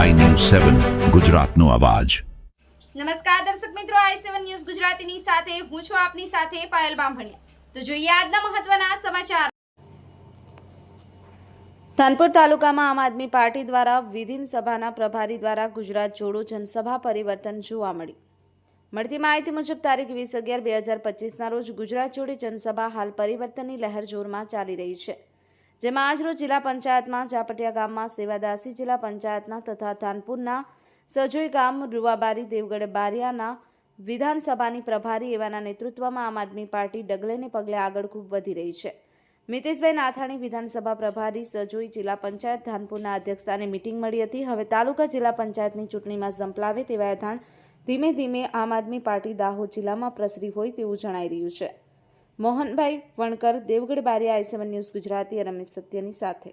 સેવન ગુજરાતનો અવાજ. નમસ્કાર દર્શક મિત્રો આઈ સેવન ન્યૂઝ ગુજરાતીની સાથે હું છું આપની સાથે પાયલ બામભણિયા. તો જોઈએ આજના મહત્વના સમાચાર. ધાનપુર તાલુકામાં આમ આદમી પાર્ટી દ્વારા વિધાનસભાના પ્રભારી દ્વારા ગુજરાત જોડો જનસભા પરિવર્તન જોવા મળી મળતી માહિતી મુજબ તારીખ વીસ અગિયાર બે હજાર પચીસના રોજ ગુજરાત જોડે જનસભા હાલ પરિવર્તનની લહેર જોરમાં ચાલી રહી છે. જેમાં આજરોજ જિલ્લા પંચાયતમાં ચાપટિયા ગામમાં સેવાદાસી જિલ્લા પંચાયતના તથા ધાનપુરના સજોઈ ગામ રૂવાબારી દેવગઢ બારિયાના વિધાનસભાની પ્રભારી એવાના નેતૃત્વમાં આમ આદમી પાર્ટી ડગલેને પગલે આગળ ખૂબ વધી રહી છે. મિતેશભાઈ નાથાણી વિધાનસભા પ્રભારી, સજોઈ જિલ્લા પંચાયત ધાનપુરના અધ્યક્ષસ્થાને મિટિંગ મળી હતી. હવે તાલુકા જિલ્લા પંચાયતની ચૂંટણીમાં ઝંપલાવે તેવા એધાણ ધીમે ધીમે આમ આદમી પાર્ટી દાહોદ જિલ્લામાં પ્રસરી હોય તેવું જણાઈ રહ્યું છે. Mohanbhai Vankar Devgadh Baria I seven news Gujarati Ramesh સત્યની સાથે